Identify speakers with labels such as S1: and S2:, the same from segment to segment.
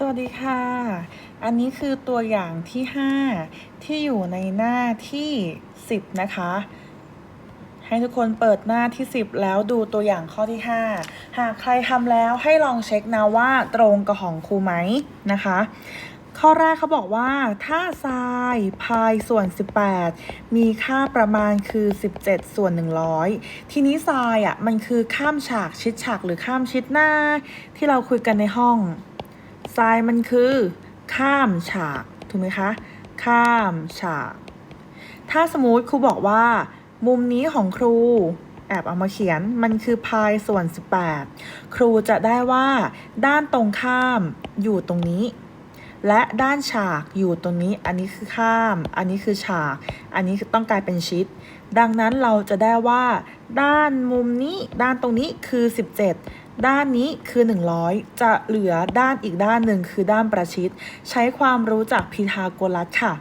S1: สวัสดีค่ะ อันนี้คือตัวอย่างที่ 5 ที่อยู่ในหน้าที่ 10 นะคะ ให้ทุกคนเปิดหน้าที่ 10 แล้วดูตัวอย่างข้อที่ 5 หากใครทำแล้วให้ลองเช็คนะว่าตรงกับของครูไหมนะคะ ข้อแรกเขาบอกว่าถ้าทรายพายส่วน 18 มีค่าประมาณคือ 17 ส่วน 100 ทีนี้ทรายอะมันคือข้ามฉากชิดฉากหรือข้ามชิดหน้า ที่เราคุยกันในห้อง ทรายมันคือ ข้ามฉาก ถูกไหมคะ ข้ามฉาก ถ้าสมมติครูบอกว่า มุมนี้ของครูแอบเอามาเขียนมันคือพายส่วน 18 ครูจะได้ว่า ด้านตรงข้ามอยู่ตรงนี้ และด้านฉากอยู่ตรงนี้ อันนี้คือข้าม อันนี้คือฉาก อันนี้คือต้องกลายเป็นชิด ดังนั้นเราจะได้ว่า ด้านมุมนี้ ด้านตรงนี้คือ 17 ด้านนี้คือ 100 จะเหลือด้านอีกด้านหนึ่งคือด้านประชิด ใช้ความรู้จากพีทาโกรัสค่ะ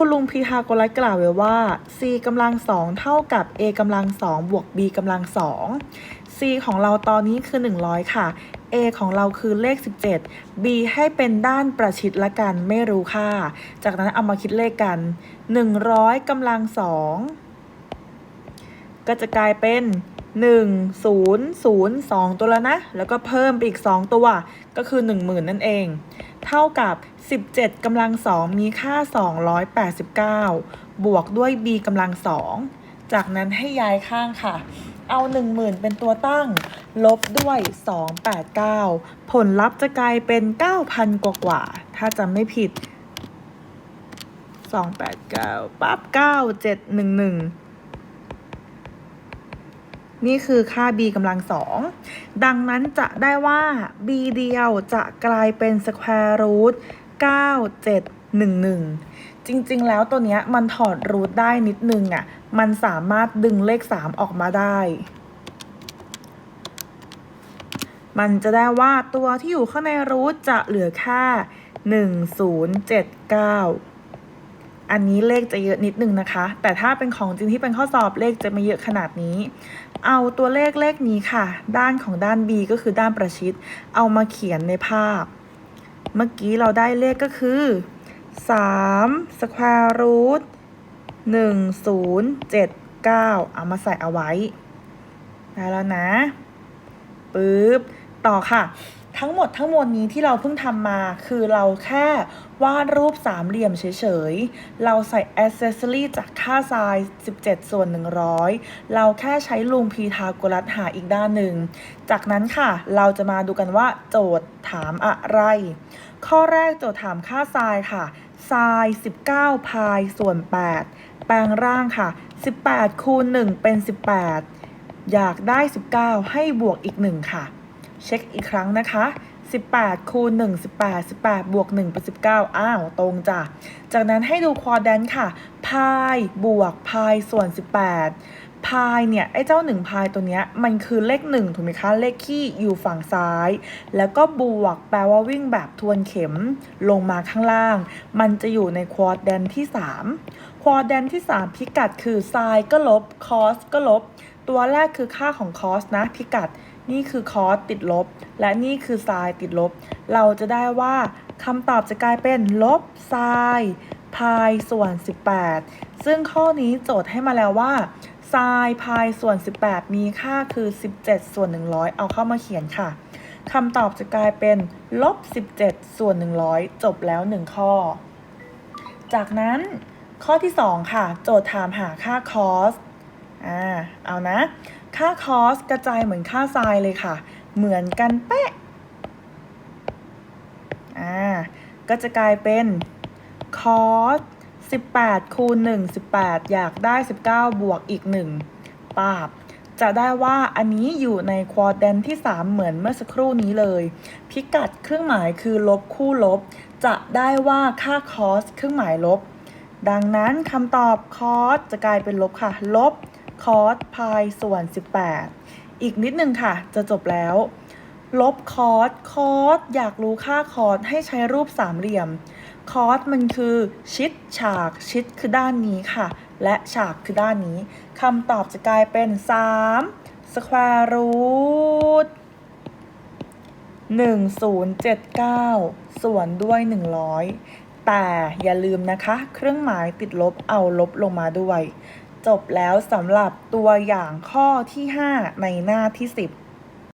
S1: คุณลุงพีทาโกรัสกล่าวไว้ว่า c กำลังสองเท่ากับ a กำลังสองบวก b กำลังสอง c ของเราตอนนี้คือ 100 ค่ะ a ของเราคือเลข 17 b ให้เป็นด้านประชิดละกันไม่รู้ค่า จากนั้นเอามาคิดเลขกัน 100กำลังสองก็จะกลายเป็น 1 0 0 2 ตัวแล้วนะ แล้วก็เพิ่มไปอีก 2 ตัว ก็คือ 10,000 นั่นเอง เท่ากับ 17กำลังสองมีค่า 289 บวกด้วย b กำลังสอง จากนั้นให้ย้ายข้างค่ะ เอา 10,000 เป็นตัวตั้ง ลบด้วย 289 ผลลัพธ์จะกลายเป็น 9,000 กว่ากว่า ถ้าจำไม่ผิด 289ปั๊บ9711 นี่คือค่า b กำลังสองดังนั้นจะได้ว่า b เดียวจะกลายเป็น square root 9711 จริงๆ แล้วตัวเนี้ยมันถอดรูทได้นิดนึงอะ่ะ มันสามารถดึงเลข 3 ออกมาได้ มันจะได้ว่าตัวที่อยู่ข้างในรูทจะเหลือแค่1079 อันนี้เลขจะเยอะนิดนึงนะคะ แต่ถ้าเป็นของจริงที่เป็นข้อสอบเลขจะไม่เยอะขนาดนี้ เอาตัวเลขเลขนี้ค่ะ ด้านของด้าน b ก็คือด้านประชิด เอามาเขียนในภาพ เมื่อกี้เราได้เลขก็คือ3 square root 1079 เอามาใส่เอาไว้ ได้แล้วนะปึ๊บ ต่อค่ะ ทั้งหมดทั้งมวลนี้ที่เราเพิ่งทำมา คือเราแค่วาดรูปสามเหลี่ยมเฉยๆ เราใส่ accessory จากค่าไซน์ 17 ส่วน 100 เราแค่ใช้ลุงพีทาโกรัสหาอีกด้านหนึ่ง จากนั้นค่ะเราจะมาดูกันว่าโจทย์ถามอะไร ข้อแรกโจทย์ถามค่าไซน์ค่ะไซน์19 พายส่วน 8 แปลงร่างค่ะ 18คูณ1เป็น 18 อยากได้ 19 ให้บวกอีก 1 ค่ะ เช็คอีกครั้งนะคะ 18 คูณ 1 18 18 บวก1เป็น19 อ้าว ตรงจ้ะ จากนั้นให้ดูควอแดนค่ะ พายบวกพายส่วน 18 พายเนี่ย ไอ้เจ้า 1 พายตัวเนี้ย มันคือเลข 1 ถูกไหมคะ เลขขี้อยู่ฝั่งซ้าย แล้วก็บวกแปลว่าวิ่งแบบทวนเข็มลงมาข้างล่าง มันจะอยู่ในควอแดนที่ 3 ควอแดนที่ 3 พิกัดคือไซน์ก็ลบ คอสก็ลบ ตัวแรกคือค่าของคอสนะ พิกัด นี่คือคอสติดลบ และนี่คือไซน์ติดลบ เราจะได้ว่าคำตอบจะกลายเป็นลบไซน์พายส่วน 18 ซึ่งข้อนี้โจทย์ให้มาแล้วว่าไซน์พายส่วน 18 มีค่าคือ 17 ส่วน 100 เอาเข้ามาเขียนค่ะคำตอบจะกลายเป็นลบ 17 ส่วน 100 จบแล้ว 1 ข้อ จากนั้นข้อที่ 2 ค่ะ โจทย์ถามหาค่าค อ่า เอานะ ค่าคอสกระจายเหมือนค่าไซน์เลยค่ะ เหมือนกันเป๊ะ อ่า ก็จะกลายเป็นคอส18 คูณ 1 18 อยากได้ 19 บวกอีก 1ปาบ จะได้ว่าอันนี้อยู่ในควอแดนที่ 3 เหมือนเมื่อสักครู่นี้เลย พิกัดเครื่องหมายคือลบคู่ลบ จะได้ว่าค่าคอสเครื่องหมายลบ ดังนั้นคำตอบคอสจะกลายเป็นลบค่ะ ลบ คอสพายส่วน 18 อีกนิดนึงค่ะ จะจบแล้ว ลบคอสคอสอยากรู้ค่าคอสให้ใช้รูปสามเหลี่ยม คอสมันคือ ชิด ฉาก ชิดคือด้านนี้ค่ะ และฉากคือด้านนี้คำตอบจะกลายเป็น 3 square root 1079 ส่วนด้วย 100 แต่อย่าลืมนะคะ เครื่องหมายติดลบเอาลบลงมาด้วย จบแล้วสำหรับตัวอย่างข้อที่ 5 ในหน้าที่ 10